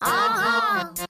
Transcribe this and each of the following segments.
Uh-huh.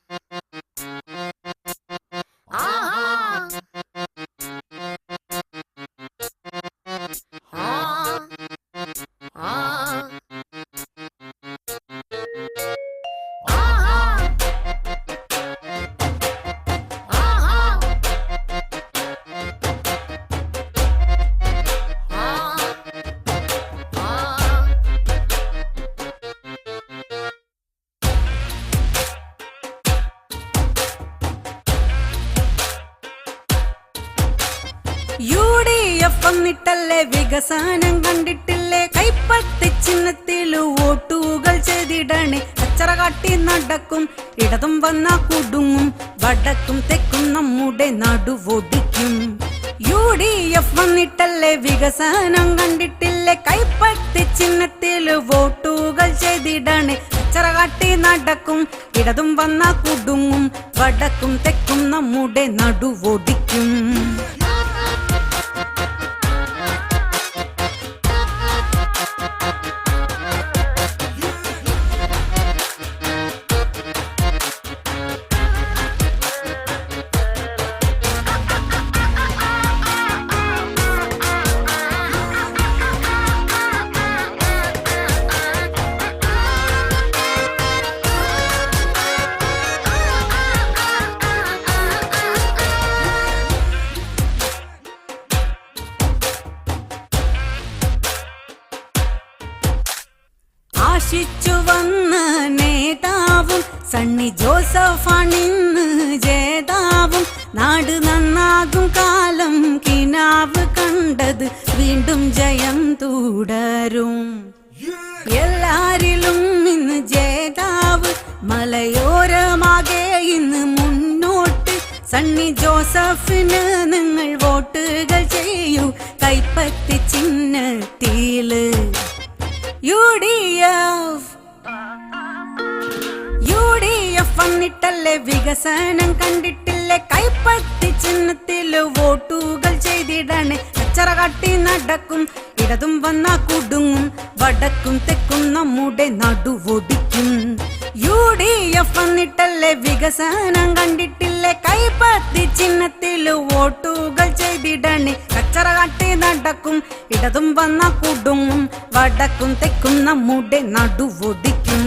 U D F വന്നിട്ടല്ലേ വികസനം കണ്ടിട്ടില്ലേ? കൈപ്പത്തി ചിഹ്നത്തിൽ വോട്ടുകൾ ചെയ്തിടണേ. അച്ചറ കാട്ടി നടക്കും ഇടതും വന്ന കുടുങ്ങും വടക്കും തെക്കും നമ്മുടെ നടുവൊടിക്കും. യു ഡി എഫ് വന്നിട്ടല്ലേ വികസനം കണ്ടിട്ടില്ലേ? കൈപ്പത്തി ചിഹ്നത്തിൽ വോട്ടുകൾ ചെയ്തിടണേ. അച്ചറ കാട്ടി നടക്കും ഇടതും വന്ന കുടുങ്ങും വടക്കും തെക്കും നമ്മുടെ നടുവൊടിക്കും. ആശിച്ചു വന്ന് നേതാവും സണ്ണി ജോസഫാണിന്ന് ജേതാവും. നാട് നന്നാകും കാലം കിനാവ് കണ്ടത് വീണ്ടും ജയം തുടരും. എല്ലാരിലും ഇന്ന് ജേതാവ് മലയോരമാകെ ഇന്ന് മുന്നോട്ട്. സണ്ണി ജോസഫിന് നിങ്ങൾ വോട്ടുകൾ ചെയ്യൂ. കൈപ്പത്തി ചിഹ്നത്തിൽ. U D F U D F വന്നിട്ടല്ലേ വികസനം കണ്ടിട്ടില്ലേ? കൈപ്പത്തി ചിഹ്നത്തിൽ വോട്ടുകൾ ചെയ്തിടണേ. അച്ചറ കാട്ടി നടക്കും. ഇടതും വന്ന കുടുങ്ങും. വടക്കും തെക്കും നമ്മുടെ നടുവൊടിക്കും. യു ഡി എഫ് വന്നിട്ടല്ലേ വികസനം കണ്ടിട്ടില്ലേ? കൈപ്പത്തി ചിഹ്നത്തിൽ വോട്ടുകൾ ചെയ്തിടണേ. കച്ചറ കാട്ടി നടക്കും. ഇടതും വന്ന കുടുങ്ങും. വടക്കും തെക്കും നമ്മുടെ നടുവൊടിക്കും.